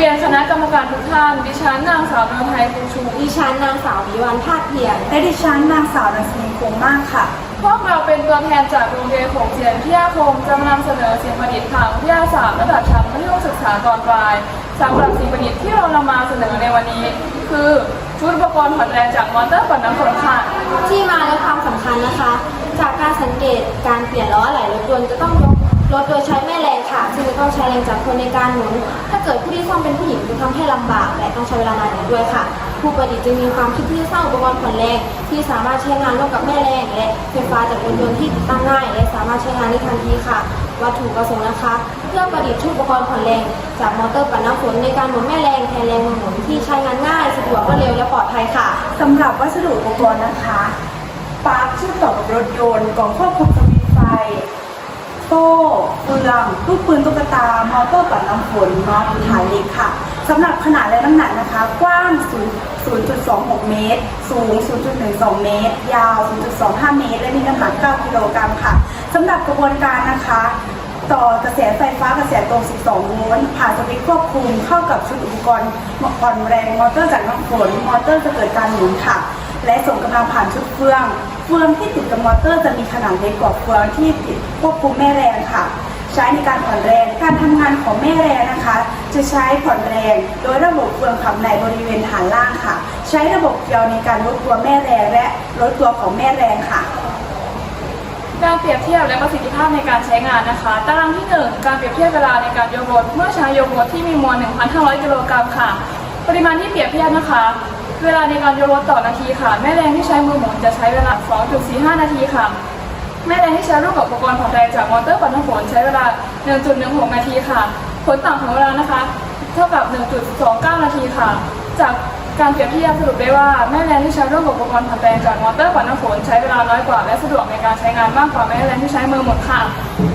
รียนคณะกรรมการทุกท่าน ดิฉันนางสาวนวลไทยภูชูดิฉันนางสาววิวันภาคเพียรและดิฉันนางสาวนันสนีคงมากค่ะ พวกเราเป็นตัวแทนจากโรงเรียนของเจียนพิทยาคมจะมานำเสนอสิ่งประดิษฐ์ทางวิทยาศาสตร์ระดับชั้นมัธยมศึกษาตอนปลายสำหรับสิ่งประดิษฐ์ที่เรานำมาเสนอในวันนี้ คือชุดอุปกรณ์ผ่อนแรงจากมอเตอร์ปั่นน้ำฝนค่ะ ที่มาและความสำคัญนะคะ จากการสังเกตการเปลี่ยนล้ออะไหล่รถยนต์จะต้องยก รถโดยใช้แม่แรงค่ะ ซึ่งจะต้องใช้แรงจากคนในการหมุน ถ้าเกิดผู้ที่ซ่อมเป็นผู้หญิงจะทำให้ลำบาก และต้องใช้เวลานานอีกด้วยค่ะ ผู้ประดิษฐ์จึงมีความคิดที่จะสร้างอุปกรณ์ผ่อนแรงที่สามารถใช้งานร่วมกับแม่แรงและไฟฟ้าจากรถยนต์ที่ติดตั้งง่าย และสามารถใช้งานได้ทันทีค่ะ วัตถุประสงค์นะคะ เพื่อประดิษฐ์ชุดอุปกรณ์ผ่อนแรง จากมอเตอร์ปั่นน้ำฝนในการหมุนแม่แรงแทนแรงมือหมุนที่ใช้งานง่ายสะดวกรวดเร็วและปลอดภัยค่ะสำหรับวัสดุอุปกรณ์นะคะปลั๊กเชื่อมต่อกับรถยนต์กล่องควบคุม สวิตช์ไฟโซ่เฟืองลูกปืนตุ๊กตามอเตอร์ปั่นน้ำฝนน็อตฐานเล็กค่ะสำหรับขนาดและน้ำหนักนะคะ กว้าง 0.26 เมตร สูง 0.12 เมตร ยาว 0.25 เมตร และมีน้ำหนัก 9 กิโลกรัมค่ะสำหรับกระบวนการนะคะต่อกระแสไฟฟ้ากระแสตรง 12 โวลต์ ผ่านสวิตช์ควบคุมเข้ากับชุดอุปกรณ์ผ่อนแรง มอเตอร์จากน้ำฝน มอเตอร์จะเกิดการหมุนค่ะ และส่งกำลังผ่านชุดเฟือง เฟืองที่ติดกับมอเตอร์จะมีขนาดเล็กกว่าเฟืองที่ติดควบคุมแม่แรงค่ะ ใช้ในการผ่อนแรง การทำงานของแม่แรงนะคะ จะใช้ผ่อนแรง โดยระบบเฟืองขับในบริเวณฐานล่างค่ะ ใช้ระบบเกลียวในการลดตัวแม่แรงและลดตัวของแม่แรงค่ะการเปรียบเทียบและประสิทธิภาพในการใช้งานนะคะ ตารางที่ 1 การเปรียบเทียบเวลาในการยกรถเมื่อใช้ยกรถที่มีมวล 1,500 กิโลกรัมค่ะ ปริมาณที่เปรียบเทียบนะคะ เวลาในการยกรถต่อนาทีค่ะ แม่แรงที่ใช้มือหมุนจะใช้เวลา 2.45 นาทีค่ะ แม่แรงที่ใช้ร่วมกับอุปกรณ์ผ่อนแรงจากมอเตอร์ปั่นน้ำฝนใช้เวลา 1.16 นาทีค่ะ ผลต่างของเวลานะคะ เท่ากับ 1.29 นาทีค่ะ จากการเปรียบเทียบสรุปได้ว่าแม่แรงที่ใช้ร่วมกับอุปกรณ์ผ่อนแรงจากมอเตอร์ปั่นน้ำฝนใช้เวลาน้อยกว่าและสะดวกในการใช้งานมากกว่าแม่แรงที่ใช้มือหมุนค่ะ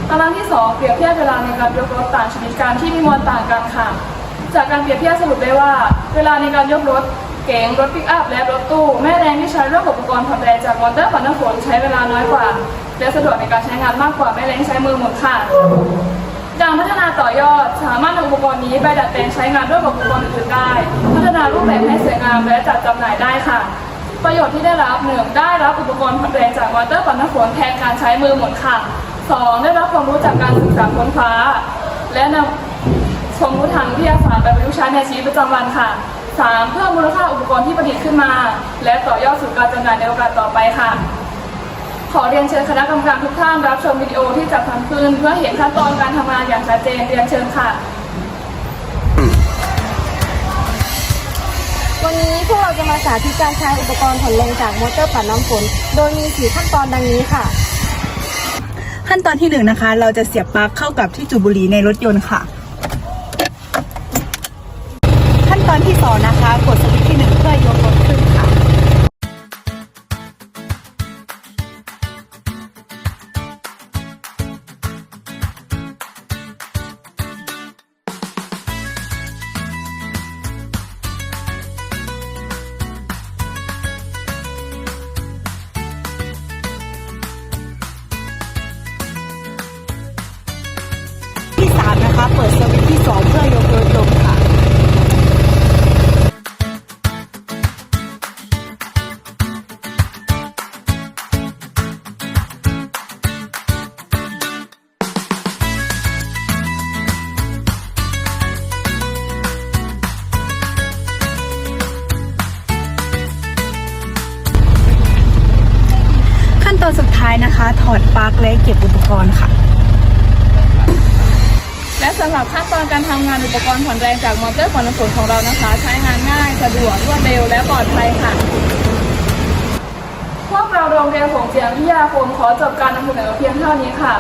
ตารางที่ 2 เปรียบเทียบเวลาในการยกรถต่างชนิดการที่มีมวลต่างกันค่ะ จากการเปรียบเทียบสรุปได้ว่า เวลาในการยกรถ เก๋งรถปิกอัพและรถตู้ แม่แรงที่ใช้ร่วมกับอุปกรณ์ผ่อนแรงจากมอเตอร์ปั่นน้ำฝนใช้เวลาน้อยกว่า และสะดวกในการใช้งานมากกว่าแม่แรงที่ใช้มือหมุนค่ะการพัฒนาต่อยอดสามารถนำอุปกรณ์นี้ไปดัดแปลงใช้งานร่วมกับอุปกรณ์อื่นๆได้ พัฒนารูปแบบให้สวยงามและจัดจำหน่ายได้ค่ะ ประโยชน์ที่ได้รับหนึ่งได้รับอุปกรณ์ผ่อนแรงจากมอเตอร์ปั่นน้ำฝนแทนการใช้มือหมุนค่ะสองได้รับความรู้จากการศึกษาค้นคว้าและนำความรู้ทางวิทยาศาสตร์ไปประยุกต์ใช้ในชีวิตประจำวันค่ะ สามเพิ่มมูลค่าอุปกรณ์ที่ประดิษฐ์ขึ้นมา และต่อยอดสู่การจำหน่ายในโอกาสต่อไปค่ะ ขอเรียนเชิญคณะกรรมการทุกท่านรับชมวิดีโอที่จัดทำขึ้นเพื่อเห็นขั้นตอนการทำงานอย่างชัดเจนเรียนเชิญค่ะ วันนี้พวกเราจะมาสาธิตการใช้อุปกรณ์ผ่อนแรงจากมอเตอร์ปั่นน้ำฝน โดยมีสี่ขั้นตอนดังนี้ค่ะ ขั้นตอนที่หนึ่งนะคะ เราจะเสียบปลั๊กเข้ากับที่จุดบุหรี่ในรถยนต์ค่ะ ขั้ นตอนที่สองนะคะ กดสวิตช์ที่หนึ่งเพื่อยกรถขึ้นค่ะที่สามนะคะ เปิดสวิตช์ที่สองเพื่อยกรถลงค่ะ ท้ายนะคะ ถอดปลั๊กและเก็บอุปกรณ์ค่ะ และสำหรับขั้นตอนการทำงานอุปกรณ์ผ่อนแรงจากมอเตอร์ผ่อนน้ำฝนของเรานะคะ ใช้งานง่ายสะดวกรวดเร็วและปลอดภัยค่ะ พวกเราโรงเรียนของเจียงพิทยาคมขอจบการนำเสนอเพียงเท่านี้ค่ะ